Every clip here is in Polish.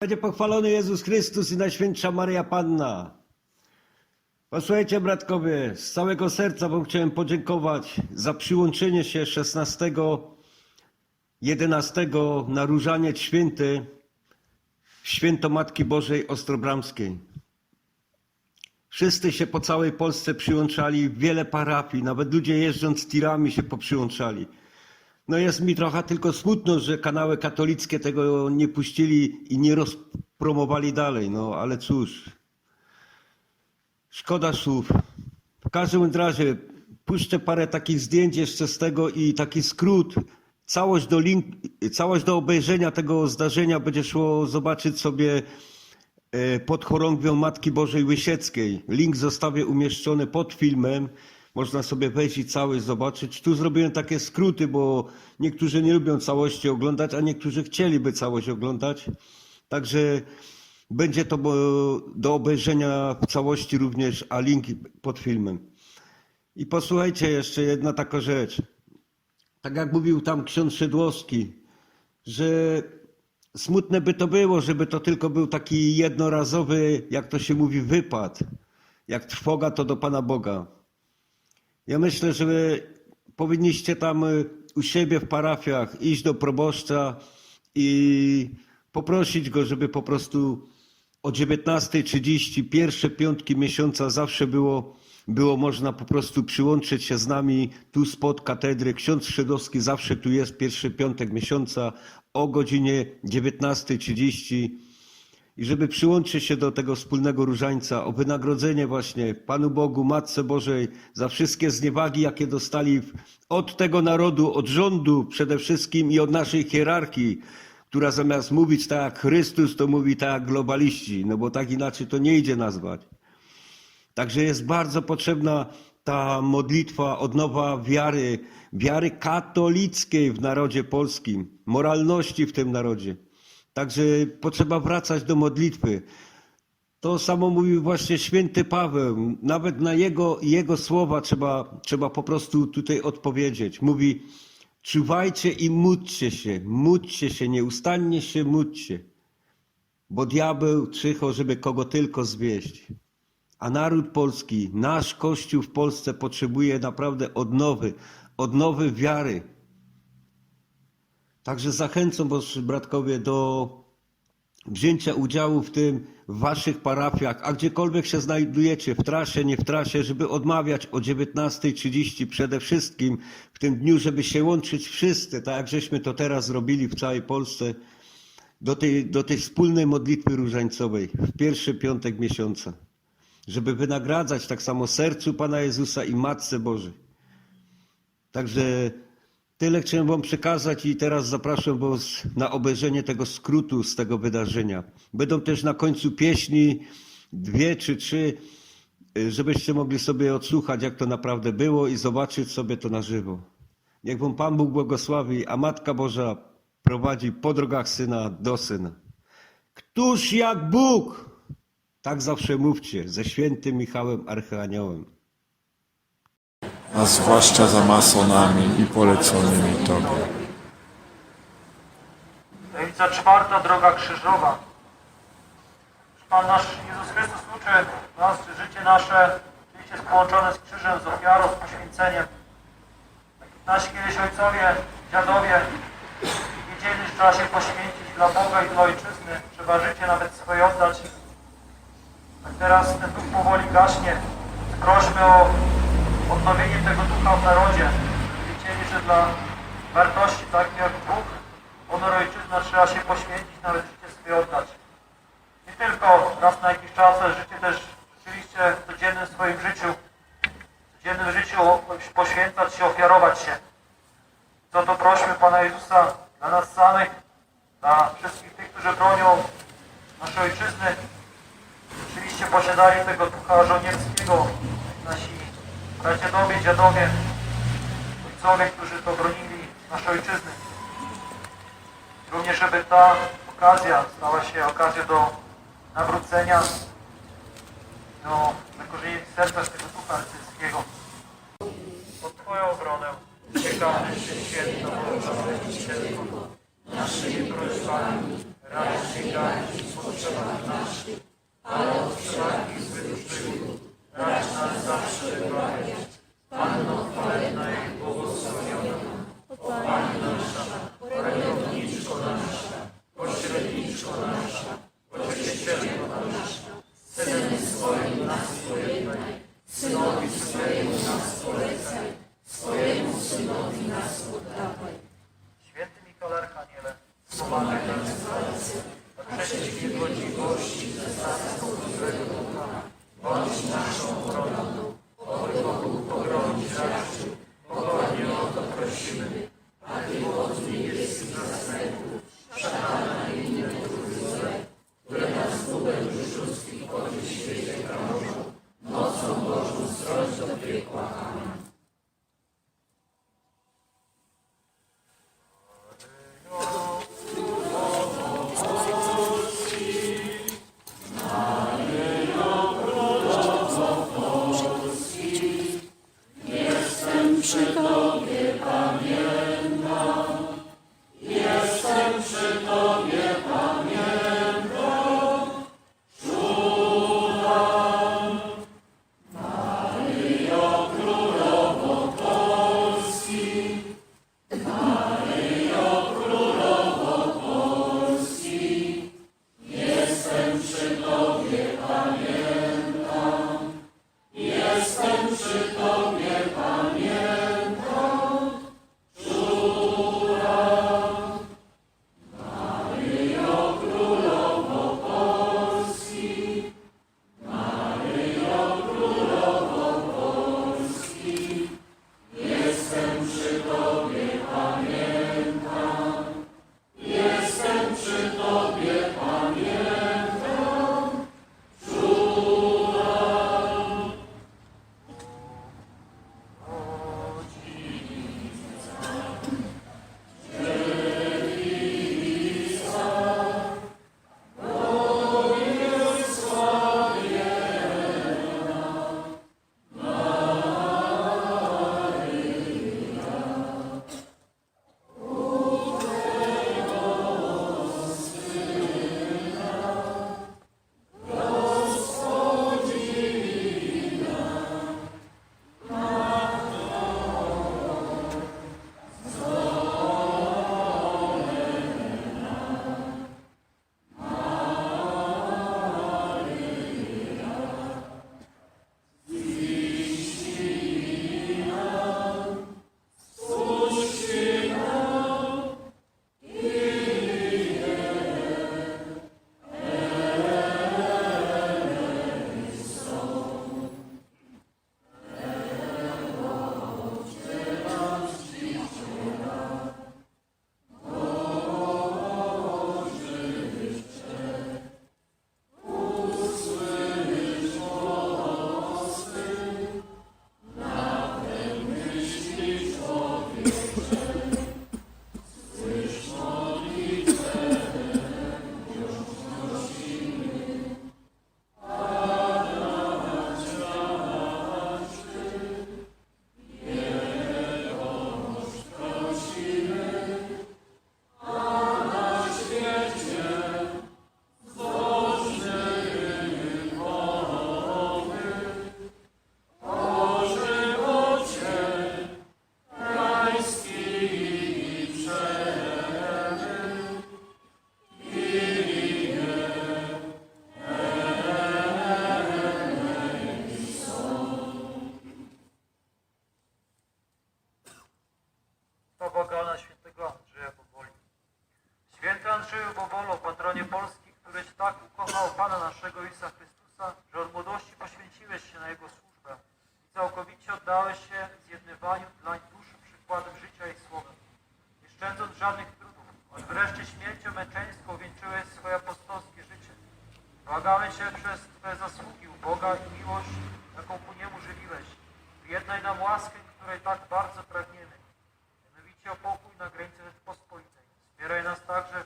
Będzie pochwalony Jezus Chrystus i Najświętsza Maria Panna. Posłuchajcie, bratkowie, z całego serca Wam chciałem podziękować za przyłączenie się 16, 11 na Różaniec Święty Święto Matki Bożej Ostrobramskiej. Wszyscy się po całej Polsce przyłączali, wiele parafii, nawet ludzie jeżdżąc tirami się poprzyłączali. No jest mi trochę tylko smutno, że kanały katolickie tego nie puścili i nie rozpromowali dalej, no ale cóż. Szkoda słów. W każdym razie puszczę parę takich zdjęć jeszcze z tego i taki skrót. Całość do, link, całość do obejrzenia tego zdarzenia będzie szło zobaczyć sobie e, pod chorągwią Matki Bożej Łysieckiej. Link zostawię umieszczony pod filmem. Można sobie wejść i cały zobaczyć. Tu zrobiłem takie skróty, bo niektórzy nie lubią całości oglądać, a niektórzy chcieliby całość oglądać. Także będzie to do obejrzenia w całości również, a link pod filmem. I posłuchajcie jeszcze jedna taka rzecz. Tak jak mówił tam ksiądz Szydłowski, że smutne by to było, żeby to tylko był taki jednorazowy, jak to się mówi, wypad. Jak trwoga to do Pana Boga. Ja myślę, że powinniście tam y, u siebie w parafiach iść do proboszcza i poprosić go, żeby po prostu o 19.30, pierwsze piątki miesiąca zawsze było, było można po prostu przyłączyć się z nami tu spod katedry. Ksiądz Szydowski zawsze tu jest, pierwszy piątek miesiąca o godzinie 19.30 i żeby przyłączyć się do tego wspólnego różańca o wynagrodzenie właśnie Panu Bogu, Matce Bożej za wszystkie zniewagi, jakie dostali od tego narodu, od rządu przede wszystkim i od naszej hierarchii, która zamiast mówić tak jak Chrystus, to mówi tak jak globaliści, no bo tak inaczej to nie idzie nazwać. Także jest bardzo potrzebna ta modlitwa odnowa wiary, wiary katolickiej w narodzie polskim, moralności w tym narodzie. Także potrzeba wracać do modlitwy. To samo mówił właśnie święty Paweł. Nawet na jego, jego słowa trzeba, trzeba po prostu tutaj odpowiedzieć. Mówi, czuwajcie i módlcie się, módlcie się, nieustannie się módlcie, bo diabeł czyho, żeby kogo tylko zwieść. A naród polski, nasz Kościół w Polsce potrzebuje naprawdę odnowy, odnowy wiary. Także zachęcam Was, bratkowie, do wzięcia udziału w tym w Waszych parafiach, a gdziekolwiek się znajdujecie, w trasie, nie w trasie, żeby odmawiać o 19.30 przede wszystkim w tym dniu, żeby się łączyć wszyscy, tak jak żeśmy to teraz zrobili w całej Polsce, do tej, do tej wspólnej modlitwy różańcowej w pierwszy piątek miesiąca żeby wynagradzać tak samo sercu Pana Jezusa i Matce Bożej. Także tyle chciałem Wam przekazać i teraz zapraszam Was na obejrzenie tego skrótu z tego wydarzenia. Będą też na końcu pieśni, dwie czy trzy, żebyście mogli sobie odsłuchać, jak to naprawdę było i zobaczyć sobie to na żywo. Niech Wam Pan Bóg błogosławi, a Matka Boża prowadzi po drogach Syna do Syna. Któż jak Bóg? Tak zawsze mówcie, ze świętym Michałem Archaniołem. A zwłaszcza za masonami i poleconymi Tobie. Tajemnica czwarta, droga krzyżowa. Pan nasz Jezus Chrystus uczy nas, że życie nasze jest połączone z krzyżem, z ofiarą, z poświęceniem. Nasi kiedyś ojcowie, dziadowie wiedzieli, że trzeba się poświęcić dla Boga i dla Ojczyzny. Trzeba życie nawet swoje oddać. Tak teraz ten duch powoli gaśnie. Prośmy o odnowienie tego ducha w narodzie. Wiedzieli, że dla wartości takich jak Bóg, honor ojczyzna trzeba się poświęcić, nawet życie swoje oddać. Nie tylko raz na jakiś czas, ale życie też rzeczywiście w codziennym swoim życiu, w codziennym życiu poświęcać się, ofiarować się. Co to prośmy Pana Jezusa dla nas samych, dla wszystkich tych, którzy bronią naszej ojczyzny, Oczywiście posiadali tego ducha żołnierskiego, nasi pradziadowie, dziadowie, ojcowie, którzy to bronili naszej ojczyzny. Również, żeby ta okazja stała się okazją do nawrócenia, do zakorzenienia w sercach tego ducha. Pod Twoją obronę uciekamy się święto, Boże, Naszymi prośbami Święty To Andrzeju Bobolo, patronie Polski, któryś tak ukochał Pana naszego Jezusa Chrystusa, że od młodości poświęciłeś się na Jego służbę i całkowicie oddałeś się zjednywaniu dlań duszy przykładem życia i słowem, nie szczędząc żadnych trudów, choć wreszcie śmiercią męczeńską wieńczyłeś swoje apostolskie życie. Błagamy Cię przez Twe zasługi u Boga i miłość, jaką ku Niemu żywiłeś. Wyjednaj nam łaskę, której tak bardzo pragniemy. Mianowicie o pokój na granicy Rzeczpospolitej. Wspieraj nas także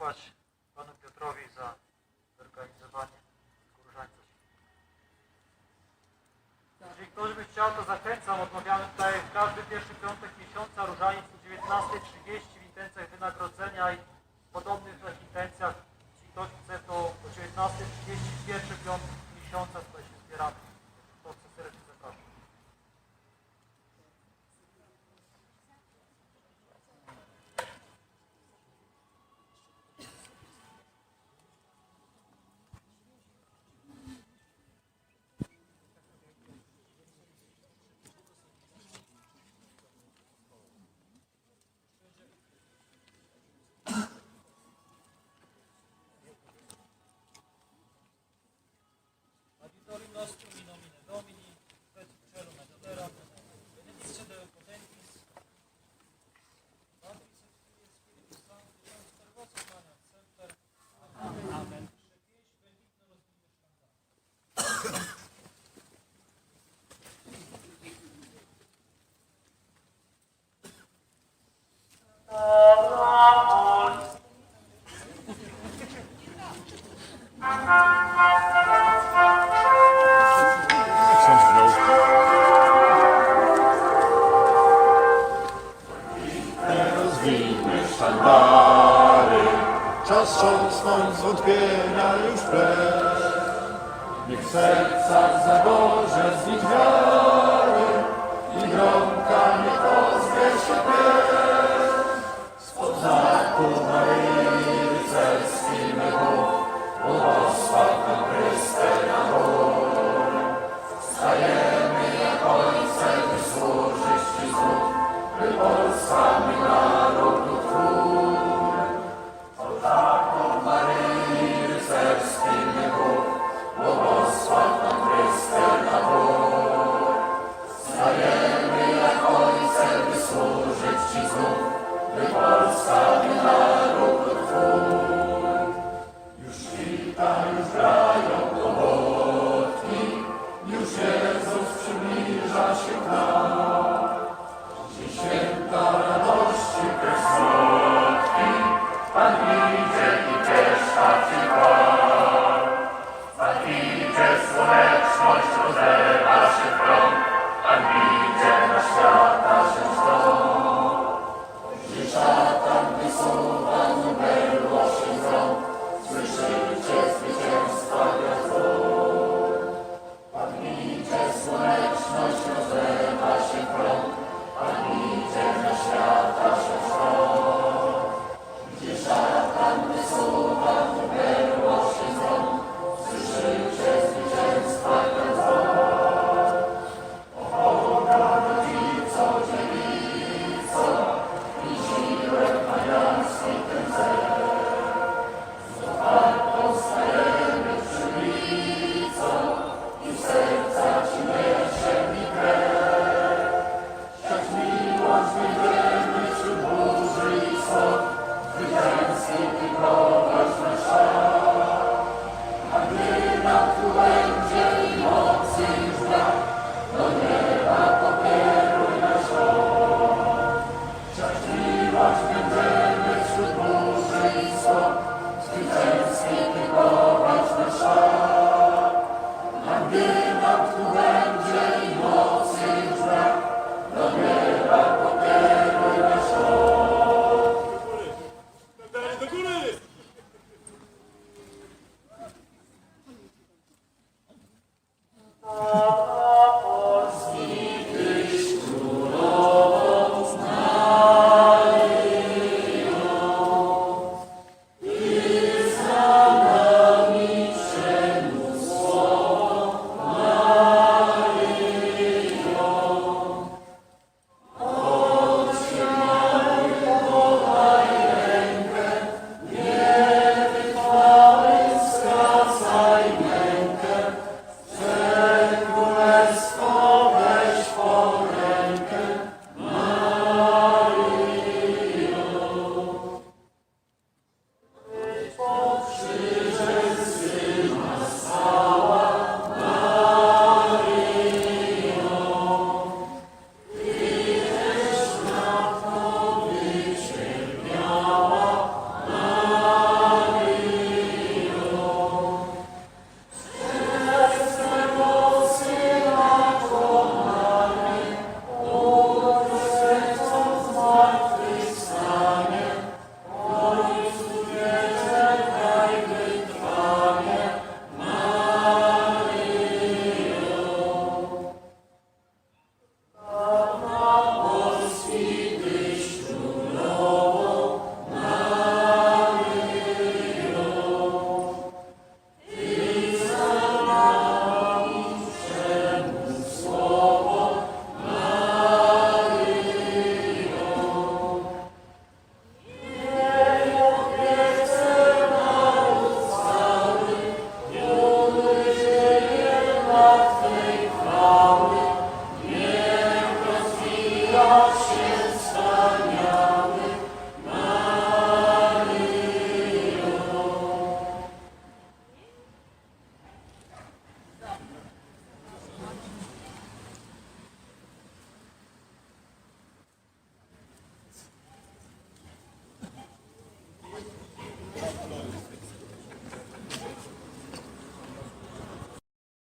podziękować panu Piotrowi za zorganizowanie Górzanków. Jeżeli ktoś by chciał, to zachęcam. Odmawiamy tutaj każdy pierwszy piątek miesiąca różaniec o 19.30.